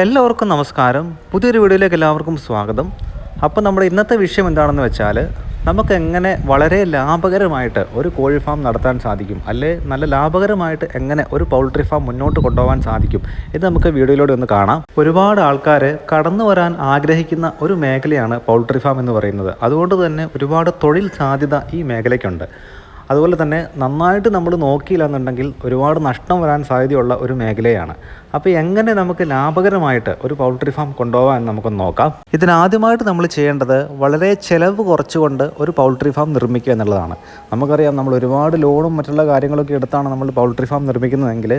എല്ലാവർക്കും നമസ്കാരം. പുതിയൊരു വീഡിയോയിലേക്ക് എല്ലാവർക്കും സ്വാഗതം. അപ്പോൾ നമ്മുടെ ഇന്നത്തെ വിഷയം എന്താണെന്ന് വെച്ചാൽ നമുക്ക് എങ്ങനെ വളരെ ലാഭകരമായിട്ട് ഒരു കോഴി ഫാം നടത്താൻ സാധിക്കും അല്ലെ നല്ല ലാഭകരമായിട്ട് എങ്ങനെ ഒരു പൗൾട്രി ഫാം മുന്നോട്ട് കൊണ്ടുപോകാൻ സാധിക്കും ഇത് നമുക്ക് വീഡിയോയിലൂടെ ഒന്ന് കാണാം. ഒരുപാട് ആൾക്കാർ കടന്നു വരാൻ ആഗ്രഹിക്കുന്ന ഒരു മേഖലയാണ് പൗൾട്രി ഫാം എന്ന് പറയുന്നത്. അതുകൊണ്ട് തന്നെ ഒരുപാട് തൊഴിൽ സാധ്യത ഈ മേഖലയ്ക്കുണ്ട്. അതുപോലെ തന്നെ നന്നായിട്ട് നമ്മൾ നോക്കിയില്ല എന്നുണ്ടെങ്കിൽ ഒരുപാട് നഷ്ടം വരാൻ സാധ്യതയുള്ള ഒരു മേഖലയാണ്. അപ്പോൾ എങ്ങനെ നമുക്ക് ലാഭകരമായിട്ട് ഒരു പൗൾട്രി ഫാം കൊണ്ടുപോകാൻ നമുക്കൊന്ന് നോക്കാം. ഇതിനാദ്യമായിട്ട് നമ്മൾ ചെയ്യേണ്ടത് വളരെ ചിലവ് കുറച്ചുകൊണ്ട് ഒരു പൗൾട്രി ഫാം നിർമ്മിക്കുക എന്നുള്ളതാണ്. നമുക്കറിയാം നമ്മൾ ഒരുപാട് ലോണും മറ്റുള്ള കാര്യങ്ങളൊക്കെ എടുത്താണ് നമ്മൾ പൗൾട്രി ഫാം നിർമ്മിക്കുന്നതെങ്കിൽ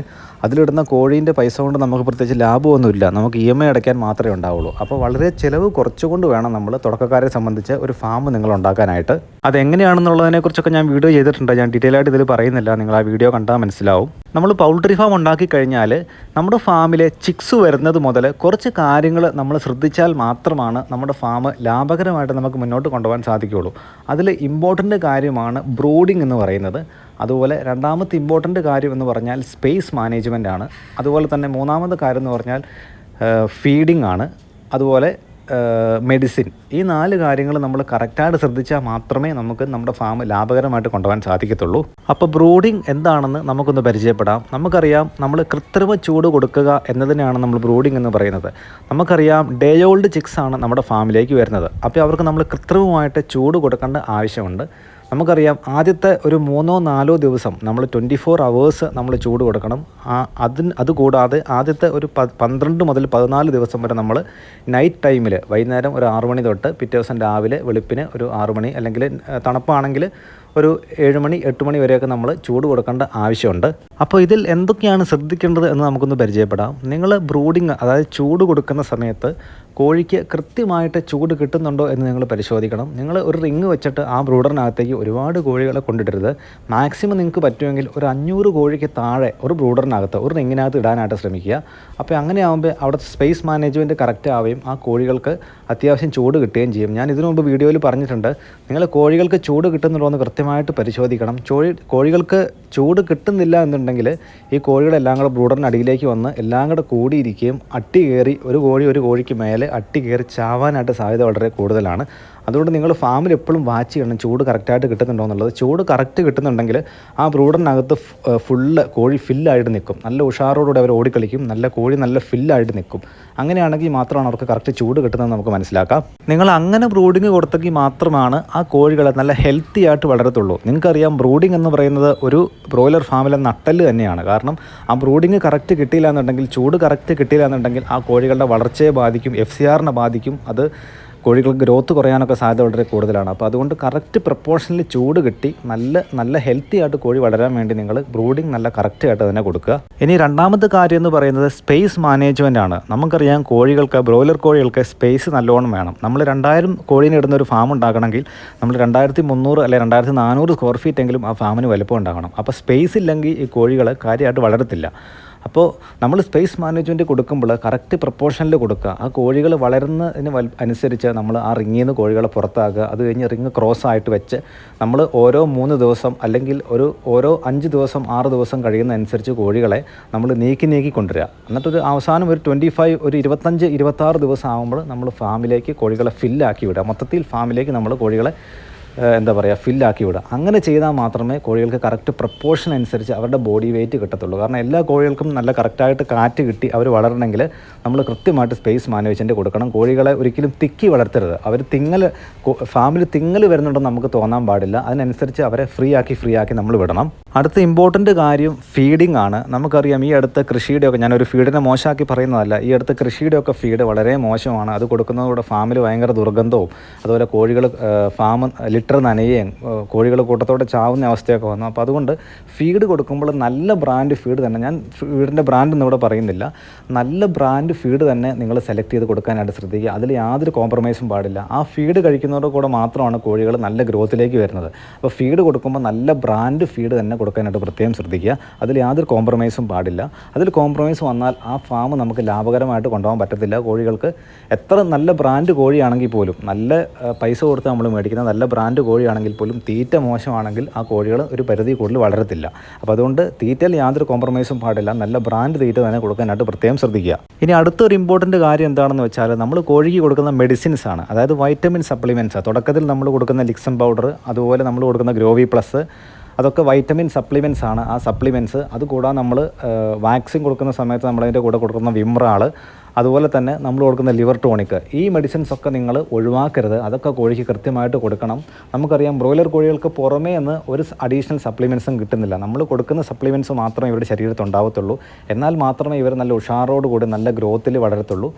അതിലിടുന്ന കോഴീന്റെ പൈസ കൊണ്ട് നമുക്ക് പ്രത്യേകിച്ച് ലാഭമൊന്നുമില്ല. നമുക്ക് ഇ എം ഐ അടയ്ക്കാൻ മാത്രമേ ഉണ്ടാവുള്ളൂ. അപ്പോൾ വളരെ ചിലവ് കുറച്ചുകൊണ്ട് വേണം നമ്മൾ തുടക്കക്കാരെ സംബന്ധിച്ച് ഒരു ഫാം നിങ്ങൾ ഉണ്ടാക്കാനായിട്ട്. അതെങ്ങനെയാണെന്നുള്ളതിനെക്കുറിച്ചൊക്കെ ഞാൻ വീഡിയോ ചെയ്തിട്ടുണ്ട്. ഞാൻ ഡീറ്റെയിൽ ആയിട്ട് ഇതിൽ പറയുന്നില്ല. നിങ്ങൾ ആ വീഡിയോ കണ്ടാൽ മനസ്സിലാവും. നമ്മൾ പൗൾട്രി ഫാം ഉണ്ടാക്കി കഴിഞ്ഞാൽ നമ്മുടെ ഫാമിലെ ചിക്സ് വരുന്നത് മുതൽ കുറച്ച് കാര്യങ്ങൾ നമ്മൾ ശ്രദ്ധിച്ചാൽ മാത്രമാണ് നമ്മുടെ ഫാം ലാഭകരമായിട്ട് നമുക്ക് മുന്നോട്ട് കൊണ്ടുപോകാൻ സാധിക്കുകയുള്ളൂ. അതിൽ ഇമ്പോർട്ടന്റ് കാര്യമാണ് ബ്രൂഡിംഗ് എന്ന് പറയുന്നത്. അതുപോലെ രണ്ടാമത്തെ ഇമ്പോർട്ടന്റ് കാര്യം എന്ന് പറഞ്ഞാൽ സ്പേസ് മാനേജ്മെന്റ് ആണ്. അതുപോലെ തന്നെ മൂന്നാമത്തെ കാര്യം എന്ന് പറഞ്ഞാൽ ഫീഡിംഗ് ആണ്. അതുപോലെ മെഡിസിൻ ഈ നാല് കാര്യങ്ങൾ നമ്മൾ കറക്റ്റായിട്ട് ശ്രദ്ധിച്ചാൽ മാത്രമേ നമുക്ക് നമ്മുടെ ഫാം ലാഭകരമായിട്ട് കൊണ്ടുപോകാൻ സാധിക്കത്തുള്ളൂ. അപ്പോൾ ബ്രൂഡിംഗ് എന്താണെന്ന് നമുക്കൊന്ന് പരിചയപ്പെടാം. നമുക്കറിയാം നമ്മൾ കൃത്രിമ ചൂട് കൊടുക്കുക എന്നതിനാണ് നമ്മൾ ബ്രൂഡിംഗ് എന്ന് പറയുന്നത്. നമുക്കറിയാം ഡേ ഓൾഡ് ചിക്സ് ആണ് നമ്മുടെ ഫാമിലേക്ക് വരുന്നത്. അപ്പോൾ അവർക്ക് നമ്മൾ കൃത്രിമമായിട്ട് ചൂട് കൊടുക്കേണ്ട ആവശ്യമുണ്ട്. നമുക്കറിയാം ആദ്യത്തെ ഒരു മൂന്നോ നാലോ ദിവസം നമ്മൾ ട്വന്റി ഫോർ അവേഴ്സ് നമ്മൾ ചൂട് കൊടുക്കണം. ആ അതിന് അതുകൂടാതെ ആദ്യത്തെ ഒരു പന്ത്രണ്ട് മുതൽ പതിനാല് ദിവസം വരെ നമ്മൾ നൈറ്റ് ടൈമിൽ വൈകുന്നേരം ഒരു ആറു മണി തൊട്ട് പിറ്റേ ദിവസം രാവിലെ വെളുപ്പിന് ഒരു ആറു മണി അല്ലെങ്കിൽ തണുപ്പാണെങ്കിൽ ഒരു ഏഴ് മണി എട്ട് മണി വരെയൊക്കെ നമ്മൾ ചൂട് കൊടുക്കേണ്ട ആവശ്യമുണ്ട്. അപ്പോൾ ഇതിൽ എന്തൊക്കെയാണ് ശ്രദ്ധിക്കേണ്ടത് എന്ന് നമുക്കൊന്ന് പരിചയപ്പെടാം. നിങ്ങൾ ബ്രൂഡിങ് അതായത് ചൂട് കൊടുക്കുന്ന സമയത്ത് കോഴിക്ക് കൃത്യമായിട്ട് ചൂട് കിട്ടുന്നുണ്ടോ എന്ന് നിങ്ങൾ പരിശോധിക്കണം. നിങ്ങൾ ഒരു റിങ് വെച്ചിട്ട് ആ ബ്രൂഡറിനകത്തേക്ക് ഒരുപാട് കോഴികളെ കൊണ്ടിടരുത്. മാക്സിമം നിങ്ങൾക്ക് പറ്റുമെങ്കിൽ ഒരു അഞ്ഞൂറ് കോഴിക്ക് താഴെ ഒരു ബ്രൂഡറിനകത്ത് ഒരു റിങ്ങിനകത്ത് ഇടാനായിട്ട് ശ്രമിക്കുക. അപ്പോൾ അങ്ങനെ ആകുമ്പോൾ അവിടെ സ്പേസ് മാനേജ്മെന്റ് കറക്റ്റ് ആവുകയും ആ കോഴികൾക്ക് അത്യാവശ്യം ചൂട് കിട്ടുകയും ചെയ്യും. ഞാൻ ഇതിനു മുമ്പ് വീഡിയോയിൽ പറഞ്ഞിട്ടുണ്ട്. നിങ്ങൾ കോഴികൾക്ക് ചൂട് കിട്ടുന്നുണ്ടോ എന്ന് കൃത്യമായിട്ട് പരിശോധിക്കണം. ചോഴി കോഴികൾക്ക് ചൂട് കിട്ടുന്നില്ല എന്നുണ്ടെങ്കിൽ ഈ കോഴികളെല്ലാം കൂടെ ബ്രൂഡറിന് അടിയിലേക്ക് വന്ന് എല്ലാം കൂടെ കൂടിയിരിക്കുകയും അട്ടി കയറി ഒരു കോഴി ഒരു കോഴിക്ക് മേലെ അട്ടി കയറി ചാവാനായിട്ട് സാധ്യത വളരെ കൂടുതലാണ്. അതുകൊണ്ട് നിങ്ങൾ ഫാമിൽ എപ്പോഴും വാച്ച് ചെയ്യണം. ചൂട് കറക്റ്റായിട്ട് കിട്ടുന്നുണ്ടോ എന്നുള്ളത്. ചൂട് കറക്റ്റ് കിട്ടുന്നുണ്ടെങ്കിൽ ആ ബ്രൂഡറിനകത്ത് ഫുള്ള് കോഴി ഫില്ലായിട്ട് നിൽക്കും. നല്ല ഉഷാറോടുകൂടി അവർ ഓടിക്കളിക്കും. നല്ല കോഴി നല്ല ഫില്ലായിട്ട് നിൽക്കും. അങ്ങനെയാണെങ്കിൽ മാത്രമാണ് അവർക്ക് കറക്റ്റ് ചൂട് കിട്ടുന്നത് നമുക്ക് മനസ്സിലാക്കാം. നിങ്ങൾ അങ്ങനെ ബ്രൂഡിങ് കൊടുത്തെങ്കിൽ മാത്രമാണ് ആ കോഴികളെ നല്ല ഹെൽത്തി ആയിട്ട് വളരത്തുള്ളൂ. നിങ്ങൾക്കറിയാം ബ്രൂഡിംഗ് എന്ന് പറയുന്നത് ഒരു ബ്രോയിലർ ഫാമിലെ നട്ടൽ തന്നെയാണ്. കാരണം ആ ബ്രൂഡിങ് കറക്റ്റ് കിട്ടിയില്ല എന്നുണ്ടെങ്കിൽ ചൂട് കറക്റ്റ് കിട്ടിയില്ല എന്നുണ്ടെങ്കിൽ ആ കോഴികളുടെ വളർച്ചയെ ബാധിക്കും എഫ് സി ആറിനെ ബാധിക്കും. അത് കോഴികൾക്ക് ഗ്രോത്ത് കുറയാനൊക്കെ സാധ്യത വളരെ കൂടുതലാണ്. അപ്പോൾ അതുകൊണ്ട് കറക്റ്റ് പ്രപ്പോർഷനിൽ ചൂട് കിട്ടി നല്ല നല്ല ഹെൽത്തി ആയിട്ട് കോഴി വളരാൻ വേണ്ടി നിങ്ങൾ ബ്രൂഡിങ് നല്ല കറക്റ്റ് ആയിട്ട് തന്നെ കൊടുക്കുക. ഇനി രണ്ടാമത്തെ കാര്യം എന്ന് പറയുന്നത് സ്പേസ് മാനേജ്മെന്റ് ആണ്. നമുക്കറിയാം കോഴികൾക്ക് ബ്രോയിലർ കോഴികൾക്ക് സ്പേസ് നല്ലോണം വേണം. നമ്മൾ രണ്ടായിരം കോഴീനെ ഇടുന്ന ഒരു ഫാം ഉണ്ടാക്കണമെങ്കിൽ നമ്മൾ രണ്ടായിരത്തി മുന്നൂറ് അല്ലെ രണ്ടായിരത്തി നാനൂറ് സ്ക്വയർ ഫീറ്റ് എങ്കിലും ആ ഫാമിന് വലുപ്പം ഉണ്ടാകണം. അപ്പോൾ സ്പേസ് ഇല്ലെങ്കിൽ ഈ കോഴികൾ കാര്യമായിട്ട് വളരത്തില്ല. അപ്പോൾ നമ്മൾ സ്പേസ് മാനേജ്മെന്റ് കൊടുക്കുമ്പോൾ കറക്റ്റ് പ്രപ്പോർഷനിൽ കൊടുക്കുക. ആ കോഴികൾ വളരുന്നതിന് അനുസരിച്ച് നമ്മൾ ആ റിങ്ങിൽ നിന്ന് കോഴികളെ പുറത്താക്കുക. അത് കഴിഞ്ഞ് റിങ് ക്രോസ് ആയിട്ട് വെച്ച് നമ്മൾ ഓരോ മൂന്ന് ദിവസം അല്ലെങ്കിൽ ഒരു ഓരോ അഞ്ച് ദിവസം ആറ് ദിവസം കഴിയുന്നതനുസരിച്ച് കോഴികളെ നമ്മൾ നീക്കി നീക്കി കൊണ്ടുവരിക. എന്നിട്ടൊരു അവസാനം ഒരു ട്വന്റി ഫൈവ് ഒരു ഇരുപത്തഞ്ച് ഇരുപത്താറ് ദിവസം ആകുമ്പോൾ നമ്മൾ ഫാമിലേക്ക് കോഴികളെ ഫില്ലാക്കി വിടുക. മൊത്തത്തിൽ ഫാമിലേക്ക് നമ്മൾ കോഴികളെ എന്താ പറയുക ഫില്ലാക്കി വിടുക. അങ്ങനെ ചെയ്താൽ മാത്രമേ കോഴികൾക്ക് കറക്റ്റ് പ്രപ്പോർഷൻ അനുസരിച്ച് അവരുടെ ബോഡി വെയിറ്റ് കിട്ടത്തുള്ളൂ. കാരണം എല്ലാ കോഴികൾക്കും നല്ല കറക്റ്റായിട്ട് കാറ്റ് കിട്ടി അവർ വളരണമെങ്കിൽ നമ്മൾ കൃത്യമായിട്ട് സ്പേസ് മാനേജ്മെന്റ് കൊടുക്കണം. കോഴികളെ ഒരിക്കലും തിക്കി വളർത്തരുത്. അവർ തിങ്ങൽ ഫാമിൽ തിങ്ങൽ വരുന്നുണ്ടെന്ന് നമുക്ക് തോന്നാൻ പാടില്ല. അതിനനുസരിച്ച് അവരെ ഫ്രീ ആക്കി ഫ്രീ ആക്കി നമ്മൾ വിടണം. അടുത്ത ഇമ്പോർട്ടന്റ് കാര്യം ഫീഡിംഗ് ആണ്. നമുക്കറിയാം ഈ അടുത്ത കൃഷിയുടെയൊക്കെ ഞാനൊരു ഫീഡിനെ മോശമാക്കി പറയുന്നതല്ല. ഈ അടുത്ത കൃഷിയുടെയൊക്കെ ഫീഡ് വളരെ മോശമാണ്. അത് കൊടുക്കുന്നതോടെ ഫാമിൽ ഭയങ്കര ദുർഗന്ധവും അതുപോലെ കോഴികൾ ഫാം ലിറ്റർ നനയുകയും കോഴികൾ കൂട്ടത്തോടെ ചാവുന്ന അവസ്ഥയൊക്കെ വന്നു. അപ്പോൾ അതുകൊണ്ട് ഫീഡ് കൊടുക്കുമ്പോൾ നല്ല ബ്രാൻഡ് ഫീഡ് തന്നെ ഞാൻ ഫീഡിന്റെ ബ്രാൻഡ് ഇവിടെ പറയുന്നില്ല. നല്ല ബ്രാൻഡ് ഫീഡ് തന്നെ നിങ്ങൾ സെലക്ട് ചെയ്ത് കൊടുക്കാനായിട്ട് ശ്രദ്ധിക്കുക. അതിൽ യാതൊരു കോംപ്രമൈസും പാടില്ല. ആ ഫീഡ് കഴിക്കുന്നതോടെ കൂടെ മാത്രമാണ് കോഴികൾ നല്ല ഗ്രോത്തിലേക്ക് വരുന്നത്. അപ്പോൾ ഫീഡ് കൊടുക്കുമ്പോൾ നല്ല ബ്രാൻഡ് ഫീഡ് തന്നെ കൊടുക്കാനായിട്ട് പ്രത്യേകം ശ്രദ്ധിക്കുക. അതിൽ യാതൊരു കോംപ്രമൈസും പാടില്ല. അതിൽ കോംപ്രമൈസ് വന്നാൽ ആ ഫാം നമുക്ക് ലാഭകരമായിട്ട് കൊണ്ടുപോകാൻ പറ്റത്തില്ല. കോഴികൾക്ക് എത്ര നല്ല ബ്രാൻഡ് കോഴിയാണെങ്കിൽ പോലും നല്ല പൈസ കൊടുത്ത് നമ്മൾ മേടിക്കുന്ന നല്ല ബ്രാൻഡ് ബ്രാൻഡ് കോഴിയാണെങ്കിൽ പോലും തീറ്റ മോശമാണെങ്കിൽ ആ കോഴികൾ ഒരു പരിധി കൂടുതൽ വളരത്തില്ല. അപ്പോൾ അതുകൊണ്ട് തീറ്റയിൽ യാതൊരു കോംപ്രമൈസും പാടില്ല. നല്ല ബ്രാൻഡ് തീറ്റ തന്നെ കൊടുക്കാനായിട്ട് പ്രത്യേകം ശ്രദ്ധിക്കുക. ഇനി അടുത്തൊരു ഇമ്പോർട്ടന്റ് കാര്യം എന്താണെന്ന് വെച്ചാൽ നമ്മൾ കോഴിക്ക് കൊടുക്കുന്ന മെഡിസിൻസ് ആണ്. അതായത് വൈറ്റമിൻ സപ്ലിമെന്റ്സ് തുടക്കത്തിൽ നമ്മൾ കൊടുക്കുന്ന ലിക്സം പൗഡർ അതുപോലെ നമ്മൾ കൊടുക്കുന്ന ഗ്രോവി പ്ലസ് അതൊക്കെ വൈറ്റമിൻ സപ്ലിമെന്റ്സ് ആണ്. ആ സപ്ലിമെന്റ്സ് അതുകൂടാതെ നമ്മൾ വാക്സിൻ കൊടുക്കുന്ന സമയത്ത് നമ്മളതിന്റെ കൂടെ കൊടുക്കുന്ന വിമ്രാൾ അതുപോലെ തന്നെ നമ്മൾ കൊടുക്കുന്ന ലിവർ ടോണിക് ഈ മെഡിസിൻസ് ഒക്കെ നിങ്ങൾ ഒഴിവാക്കരുത്. അതൊക്കെ കോഴിക്ക് കൃത്യമായിട്ട് കൊടുക്കണം. നമുക്കറിയാം ബ്രോയിലർ കോഴികൾക്ക് പുറമേ നിന്ന് ഒരു അഡീഷണൽ സപ്ലിമെൻസും കിട്ടുന്നില്ല. നമ്മൾ കൊടുക്കുന്ന സപ്ലിമെന്റ്സ് മാത്രമേ ഇവരുടെ ശരീരത്തുണ്ടാവത്തുള്ളൂ എന്നാൽ മാത്രമേ ഇവർ നല്ല ഉഷാറോടുകൂടി നല്ല ഗ്രോത്തിൽ വളരത്തുള്ളൂ.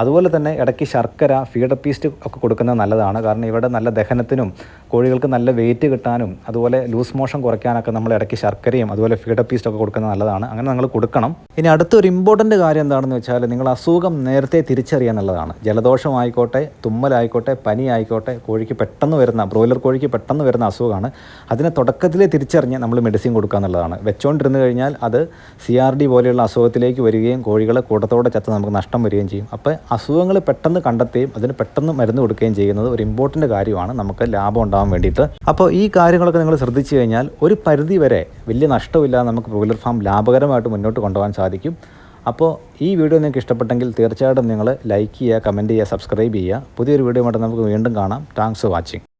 അതുപോലെ തന്നെ ഇടയ്ക്ക് ശർക്കര ഫീഡർ പീസ്റ്റ് ഒക്കെ കൊടുക്കുന്നത് നല്ലതാണ്. കാരണം ഇവിടെ നല്ല ദഹനത്തിനും കോഴികൾക്ക് നല്ല വെയിറ്റ് കിട്ടാനും അതുപോലെ ലൂസ് മോഷൻ കുറയ്ക്കാനൊക്കെ നമ്മൾ ഇടയ്ക്ക് ശർക്കരയും അതുപോലെ ഫീഡർ പീസ്റ്റ് ഒക്കെ കൊടുക്കുന്നത് നല്ലതാണ്. അങ്ങനെ നിങ്ങൾ കൊടുക്കണം. ഇനി അടുത്തൊരു ഇമ്പോർട്ടന്റ് കാര്യം എന്താണെന്ന് വെച്ചാൽ നിങ്ങൾ അസുഖം നേരത്തെ തിരിച്ചറിയുക എന്നുള്ളതാണ്. ജലദോഷമായിക്കോട്ടെ തുമ്മലായിക്കോട്ടെ പനി ആയിക്കോട്ടെ കോഴിക്ക് പെട്ടെന്ന് വരുന്ന ബ്രോയിലർ കോഴിക്ക് പെട്ടെന്ന് വരുന്ന അസുഖമാണ്. അതിനെ തുടക്കത്തിലേ തിരിച്ചറിഞ്ഞ് നമ്മൾ മെഡിസിൻ കൊടുക്കുക എന്നുള്ളതാണ്. വെച്ചുകൊണ്ടിരുന്ന് കഴിഞ്ഞാൽ അത് സി ആർ ഡി പോലെയുള്ള അസുഖത്തിലേക്ക് വരികയും കോഴികളെ കൂട്ടത്തോടെ ചത്ത് നമുക്ക് നഷ്ടം വരികയും ചെയ്യും. അപ്പോൾ അസുഖങ്ങൾ പെട്ടെന്ന് കണ്ടെത്തുകയും അതിന് പെട്ടെന്ന് മരുന്ന് കൊടുക്കുകയും ചെയ്യുന്നത് ഒരു ഇമ്പോർട്ടന്റ് കാര്യമാണ്. നമുക്ക് ലാഭം ഉണ്ടാകാൻ വേണ്ടിയിട്ട്. അപ്പോൾ ഈ കാര്യങ്ങളൊക്കെ നിങ്ങൾ ശ്രദ്ധിച്ചു കഴിഞ്ഞാൽ ഒരു പരിധി വരെ വലിയ നഷ്ടമില്ലാതെ നമുക്ക് ബ്രോയിലർ ഫാം ലാഭകരമായിട്ട് മുന്നോട്ട് കൊണ്ടുപോകാൻ സാധിക്കും. അപ്പോൾ ഈ വീഡിയോ നിങ്ങൾക്ക് ഇഷ്ടപ്പെട്ടെങ്കിൽ തീർച്ചയായിട്ടും നിങ്ങൾ ലൈക്ക് ചെയ്യുക കമന്റ് ചെയ്യുക സബ്സ്ക്രൈബ് ചെയ്യുക. പുതിയൊരു വീഡിയോ നമുക്ക് വീണ്ടും കാണാം. Thanks for watching